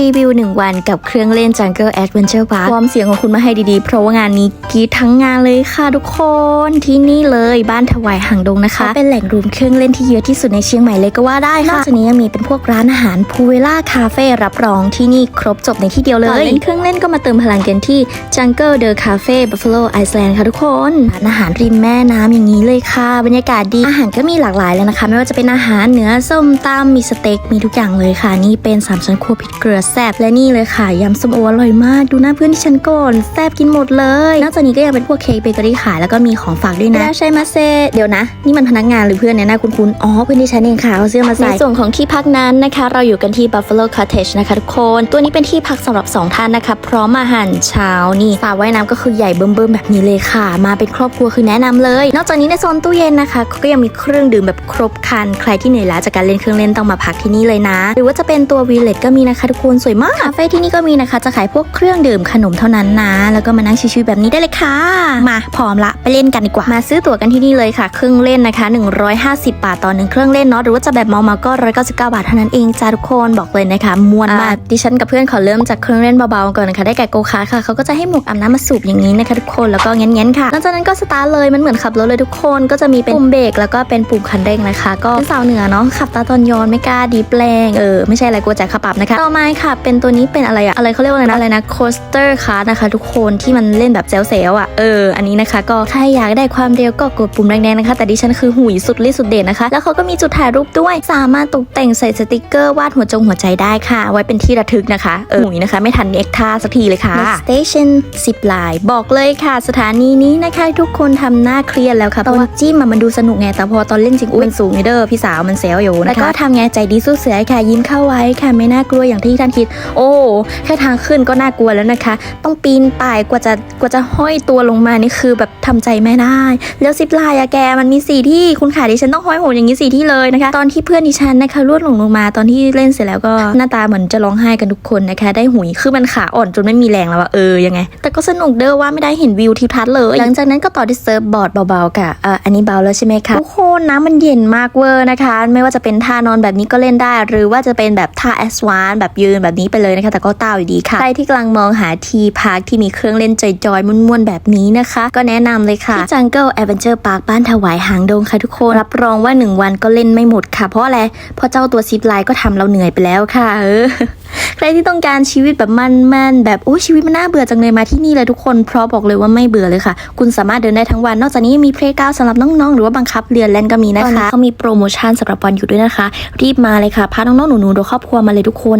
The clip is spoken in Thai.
รีวิว 1 วันกับเครื่องเล่น Jungle Adventure Park วอร์มเสียงของคุณมาให้ดีๆ เพราะว่างานนี้กรีดทั้งงานเลยค่ะทุกคนที่นี่เลยบ้านถวายหางดงนะคะ เป็นแหล่งรวมเครื่องเล่นที่เยอะที่สุดในเชียงใหม่เลยก็ว่าได้ค่ะนอกจากนี้ยังมีเป็นพวกร้านอาหารพูเวล่าคาเฟ่รับรองที่นี่ครบจบในที่เดียวเลยเล่นเครื่องเล่นก็มาเติมพลังกันที่ Jungle The Cafe Buffalo Iceland ค่ะทุกคนร้านอาหารริมแม่น้ำอย่างนี้เลยค่ะ บรรยากาศดีอาหารก็มีหลากหลายเลยนะคะ ไม่ว่าจะเป็นอาหารเหนือส้มตำมีสเต็กมีทุกอย่างเลยค่ะ นี่เป็นสามชั้นครัวพริกเกลือแซ่บและนี่เลยค่ะยำส้มโออร่อยมากดูหน้าเพื่อนที่ฉันก่อนแซ่บกินหมดเลย นอกจากนี้ก็ยังเป็นพวกเค้กเบเกอรี่ขายแล้วก็มีของฝากด้วยนะใช่มาเซเดี๋ยวนะ นี่มันพนักงานหรือเพื่อนเนี่ยนะคุณคุณอ๋อเพื่อนที่ฉันเองค่ะเอาเสื้อมาใส่ในส่วนของที่พักนั้นนะคะ เราอยู่กันที่ Buffalo Cottage นะคะทุกคน ตัวนี้เป็นที่พักสำหรับสองท่านนะคะ พร้อมอาหารเช้านี่สระว่ายน้ำก็คือใหญ่เบิ่มๆแบบนี้เลยค่ะ มาเป็นครอบครัวคือแนะนำเลย นอกจากนี้ในโซนตู้เย็นนะคะก็ยังมีเครื่องดื่มแบบครบครันใครที่เหนื่อยล้าจากการเล่นเครื่องเล่นต้องมาพักที่นี่เลยนะ หรือว่าจะเป็นตัววีเลตก็มีนะคะทุกคนสวยมาก คาเฟ่ที่นี่ก็มีนะคะ จะขายพวกเครื่องดื่มขนมเท่านั้นนะ แล้วก็มานั่งชิวๆแบบนี้ได้เลยค่ะ มาพร้อมละไปเล่นกันดีกว่า มาซื้อตั๋วกันที่นี่เลยค่ะ เครื่องเล่นนะคะ 150 บาทต่อหนึ่งเครื่องเล่นเนาะ หรือว่าจะแบบเมาๆก็ 199 บาทเท่านั้นเองจ้าทุกคน บอกเลยนะคะม่วนมาก ดิฉันกับเพื่อนขอเริ่มจากเครื่องเล่นเบาๆก่อนนะคะ ได้แก่โกคาร์ทค่ะ เขาก็จะให้หมวกอาบน้ำมาสูบอย่างนี้นะคะทุกคน แล้วก็เงี้ยๆค่ะ หลังจากนั้นก็สตาร์ทเลย มันเหมือนขับรถเลยทุกคน ก็จะมีเป็นปุ่มเบรกแล้วก็เป็นปุ่มคันเร่งนะคะ ก็เป็นสาวเหนือเนาะขับตาตอนย้อนไม่กล้าดีแปลงเออไม่ใช่อะไรกลัวแจกค่าปรับนะคะต่อมาค่ะ เป็นตัวนี้เป็นอะไรอะอะไรเขาเรียกว่าอะไรนะอะไรนะโคสเตอร์คาร์นะคะ ทุกคนที่มันเล่นแบบเซลล์ๆอะเอออันนี้นะคะ ก็ถ้าอยากได้ความเร็วก็กดปุ่มแดงๆนะคะ แต่ดิฉันคือหุยสุดฤทธิ์สุดเด่นนะคะ แล้วเขาก็มีจุดถ่ายรูปด้วย สามารถตกแต่งใส่สติกเกอร์วาดหัวจงหัวใจได้ค่ะ ไว้เป็นที่ระทึกนะคะเออหุยนะคะ ไม่ทันเอ็กท่าสักทีเลยค่ะ Station 10ลายบอกเลยค่ะ สถานีนี้นะคะทุกคนทำหน้าเครียดแล้วค่ะตอนจิ้มอะมันดูสนุกไงแต่พอตอนเล่นจริงอุ้ยมันสูงไงเด้อพี่สาวมันเซลอยู่นะคะแล้วก็ทำไงใจดีสู้เสือค่ะยิ้มเข้าไว้ค่ะไม่น่ากลัวอย่างที่ท่านคิดโอ้ แค่ทางขึ้นก็น่ากลัวแล้วนะคะ ต้องปีนป่ายกว่าจะกว่าจะห้อยตัวลงมานี่คือแบบทำใจไม่ได้ แล้วซิปลน์อะแกมันมีสี่ที่คุณขาดิฉันต้องห้อยโหนอย่างนี้สี่ที่เลยนะคะ ตอนที่เพื่อนดิฉันนะคะลวดหลงลงมาตอนที่เล่นเสร็จแล้วก็หน้าตาเหมือนจะร้องไห้กันทุกคนนะคะ ได้หุยคือมันขาอ่อนจนไม่มีแรงแล้วอะเออยังไง แต่ก็สนุกเด้อว่าไม่ได้เห็นวิวทิวทัศน์เลย หลังจากนั้นก็ต่อที่เซิร์ฟบอร์ดเบาๆค่ะอะอันนี้เบาแล้วใช่ไหมคะทุกคนน้ำมันเย็นมากเวอร์นะคะ ไม่ว่าจะเป็นท่านอนแบบนี้ก็เล่นได้ หรือว่าจะเป็นแบบท่าแอสวานแบบยืนแบบนี้ไปเลยนะคะ แต่ก็เต้าอยู่ดีค่ะ ใครที่กำลังมองหาที่พักที่มีเครื่องเล่นจอยๆม่วนๆแบบนี้นะคะ ก็แนะนำเลยค่ะที่ Jungle Adventure Park บ้านถวายหางดงค่ะทุกคน รับรองว่า 1 วันก็เล่นไม่หมดค่ะ เพราะอะไรเพราะเจ้าตัวซิปไลน์ก็ทำเราเหนื่อยไปแล้วค่ะเออใครที่ต้องการชีวิตแบบมันๆแบบโอ้ชีวิตมันน่าเบื่อจังเลยมาที่นี่เลยทุกคน เพราะบอกเลยว่าไม่เบื่อเลยค่ะ คุณสามารถเดินได้ทั้งวัน นอกจากนี้มีเพลย์กราวสำหรับน้องๆ หรือว่าบังคับเรียนเล่นก็มีนะคะเขามีโปรโมชั่นสำหรับวันอยู่ด้วยนะคะ รีบมาเลยค่ะ พาน้องๆหนูๆโดยครอบครัวมาเลยทุกคน